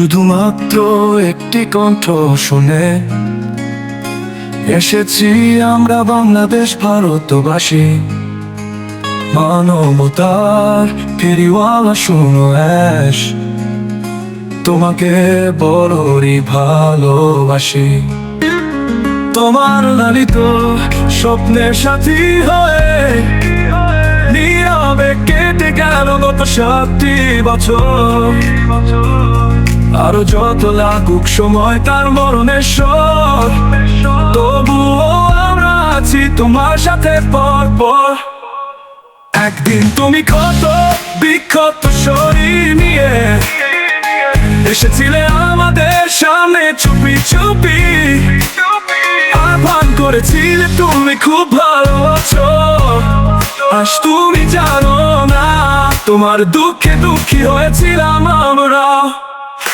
শুধুমাত্র একটি কণ্ঠ শুনে এসেছি আমরা বাংলাদেশ ভারতবাসী। মানবতার ফেরিওয়ালা শুনো অ্যাশ, তোমাকে বড়ই ভালোবাসি। তোমার লালিত স্বপ্নের সাথী হয়ে নীরবে কেটে গেল গত সাতটি বছর। আরও যত লাগুক সময় তার মরণের তবুও আমরা আছি তোমার সাথে পর পর একদিন তুমি কত বিক্ষত শরীর নিয়ে এসেছিলে আমাদের সামনে চুপি চুপি। আহ্বান করেছিলে তুমি খুব ভালো আছো আজ তুমি জানো না, তোমার দুঃখে দুঃখী হয়েছিলাম আমরা।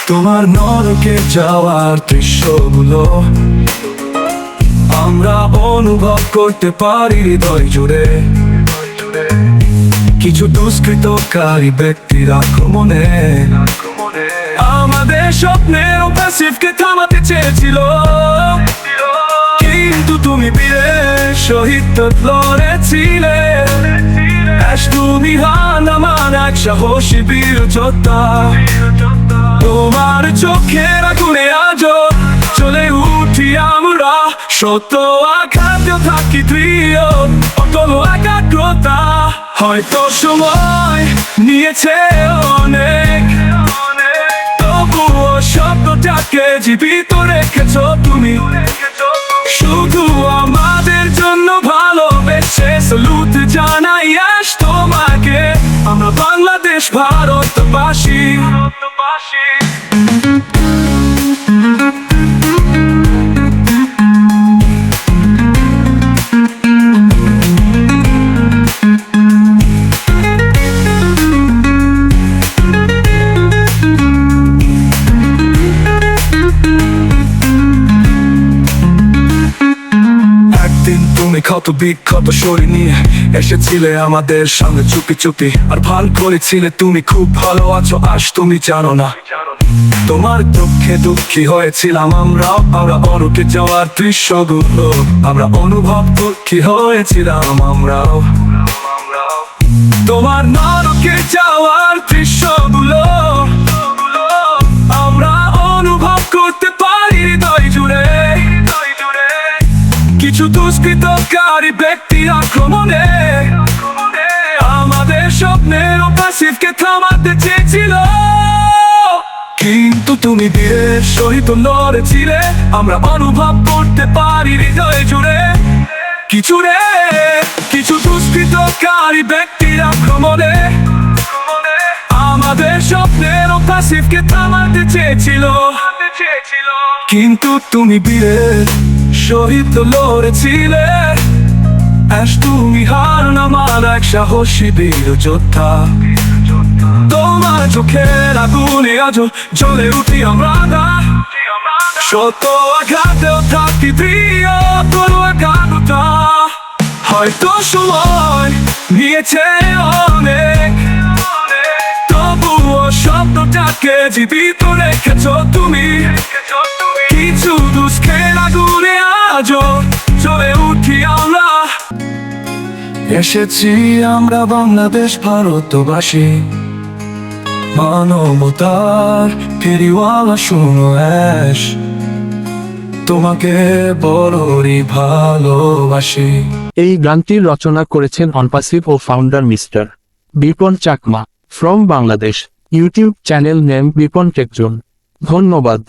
তোমার নরকে যাওয়ার দৃশ্যগুলো আমরা অনুভব করতে পারি হৃদয় জুড়ে। কিছু দুষ্কৃতকারী ব্যক্তির আক্রমণে আমাদের স্বপ্নের প্যাসিভকে থামাতে চেয়েছিল। কিন্তু তুমি বীরের সহিত লড়েছিলে। তুমি আমার এক সাহসী বীর যোদ্ধা তোমার চোখের আগুনে আজ চলে উঠি আমরা। সত্য আঘাতে থাকি প্রিয় অটল একাগ্রতা হয়তো সময় নিয়েছে অনেক। তবুও শব্দটাকে জীবিত রেখেছ তুমি। ভারতবাসী একদিন কত বিক্ষত শরীর নিয়ে এসেছিলে আমাদের সামনে চুপি চুপি। আর ভালো করেছিলে তুমি, খুব ভালো আছো, আজ তুমি জানো না। তোমার দুঃখে দুঃখী হয়েছিলাম আমরাও, আমরা অরুকে যাওয়ার দৃশ্যগুলো, আমরা অনুভব দুঃখী হয়েছিলাম আমরাও। তোমার নরকে যাওয়ার দৃশ্যগুলো ব্যক্তি আক্রমণে, আমাদের স্বপ্নের প্যাসিভকে থামাতে চেয়েছিল। কিন্তু তুমি বীরের সহিত লড়েছিলে আমরা অনুভব করতে পারি হৃদয় জুড়ে। কিছু রে, কিছু দুষ্কৃতকারী ব্যক্তির আক্রমণে, আমাদের স্বপ্নের প্যাসিভকে থামাতে চেয়েছিল। কিন্তু তুমি বীরের শহীদ লড়েছিলে আজ তুমি হার নামার এক সাহসী বীর যোদ্ধা। তোমার চোখের আগুনে আজ উঠি আমরা শত আঘাতেও থাকি প্রিয় একাগ্রতা হয়তো সময় নিয়েছে অনেক। তবুও শব্দটাকে জীবিত রেখেছ তুমি। কিছু দুষ্কের আগুনে আজও চলে উঠি আমরা এসেছি আমরা বাংলাদেশ ভারতবাসী। মানবতার ফেরিওয়ালা শুনো অ্যাশ। তোমাকে বড়ই ভালোবাসি। এই গানটির রচনা করেছেন ONPASSIVE O founder mister Bipon Chakma, from Bangladesh. YouTube channel name Bipon TechZone. ধন্যবাদ।